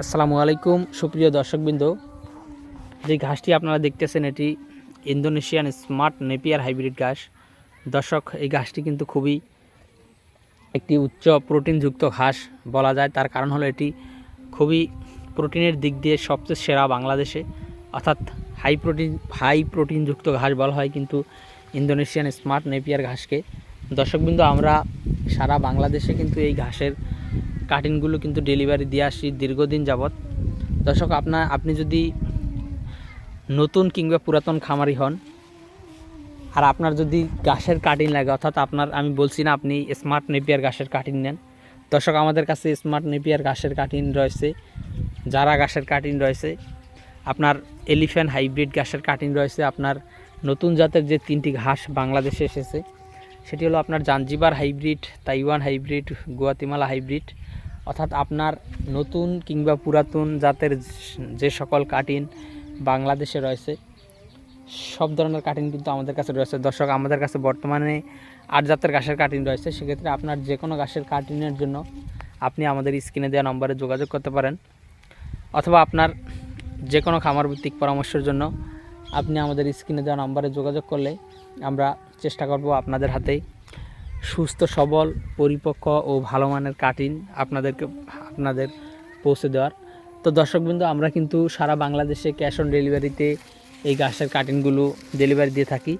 আসসালামু আলাইকুম, সুপ্রিয় দর্শকবৃন্দ। যে ঘাসটি আপনারা দেখতেছেন, এটি ইন্দোনেশিয়ান স্মার্ট নেপিয়ার হাইব্রিড ঘাস। দর্শক, এই ঘাসটি কিন্তু খুবই একটি উচ্চ প্রোটিনযুক্ত ঘাস বলা যায়। তার কারণ হলো এটি খুবই প্রোটিনের দিক দিয়ে সবচেয়ে সেরা বাংলাদেশে। অর্থাৎ হাই প্রোটিন হাই প্রোটিনযুক্ত ঘাস বলা হয় কিন্তু ইন্দোনেশিয়ান স্মার্ট নেপিয়ার ঘাসকে। দর্শকবৃন্দ, আমরা সারা বাংলাদেশে কিন্তু এই ঘাসের কাটিংগুলো কিন্তু ডেলিভারি দিয়ে আসি দীর্ঘদিন যাবৎ। দর্শক আপনার আপনি যদি নতুন কিংবা পুরাতন খামারি হন, আর আপনার যদি গাছের কাটিং লাগে, অর্থাৎ আপনার, আমি বলছি না আপনি স্মার্ট নেপিয়ার ঘাসের কাটিং নেন। দর্শক, আমাদের কাছে স্মার্ট নেপিয়ার ঘাসের কাটিং রয়েছে যারা গাছের কাটিং রয়েছে, আপনার এলিফ্যান্ট হাইব্রিড গাছের কাটিং রয়েছে, আপনার নতুন জাতের যে তিনটি ঘাস বাংলাদেশে এসেছে, সেটি হলো আপনার Zanzibar hybrid Taiwan hybrid Guatemala hybrid অর্থাৎ আপনার নতুন কিংবা পুরাতন জাতের যে সকল কাটিং বাংলাদেশে রয়েছে, সব ধরনের কাটিং কিন্তু আমাদের কাছে রয়েছে। দর্শক, আমাদের কাছে বর্তমানে আট জাতের ঘাসের কাটিং রয়েছে। সেক্ষেত্রে আপনার যে কোনো গাছের কাটিনের জন্য আপনি আমাদের স্ক্রিনে দেওয়া নম্বরে যোগাযোগ করতে পারেন। অথবা আপনার যে কোনো খামার ভিত্তিক পরামর্শের জন্য আপনি আমাদের স্ক্রিনে দেওয়া নম্বরে যোগাযোগ করলে আমরা চেষ্টা করব আপনাদের হাতেই সুস্থ, সবল, পরিপক্ক ও ভালো মানের কাটিং আপনাদেরকে, আপনাদের পৌঁছে দেওয়ার। তো দর্শকবৃন্দ, আমরা কিন্তু সারা বাংলাদেশে ক্যাশ অন ডেলিভারিতে এই গাছের কাটিংগুলো ডেলিভারি দিয়ে থাকি।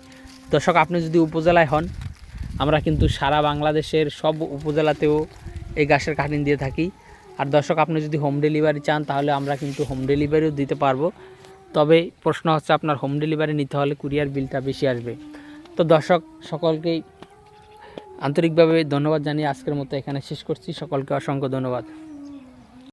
দর্শক, আপনি যদি উপজেলায় হন, আমরা কিন্তু সারা বাংলাদেশের সব উপজেলাতেও এই গাছের কাটিং দিয়ে থাকি। আর দর্শক, আপনি যদি হোম ডেলিভারি চান, তাহলে আমরা কিন্তু হোম ডেলিভারিও দিতে পারব। তবে প্রশ্ন হচ্ছে, আপনার হোম ডেলিভারি নিতে হলে কুরিয়ার বিলটা বেশি আসবে। তো দর্শক, সকলকেই আন্তরিকভাবে ধন্যবাদ জানিয়ে আজকের মতো এখানে শেষ করছি সকলকে অসংখ্য ধন্যবাদ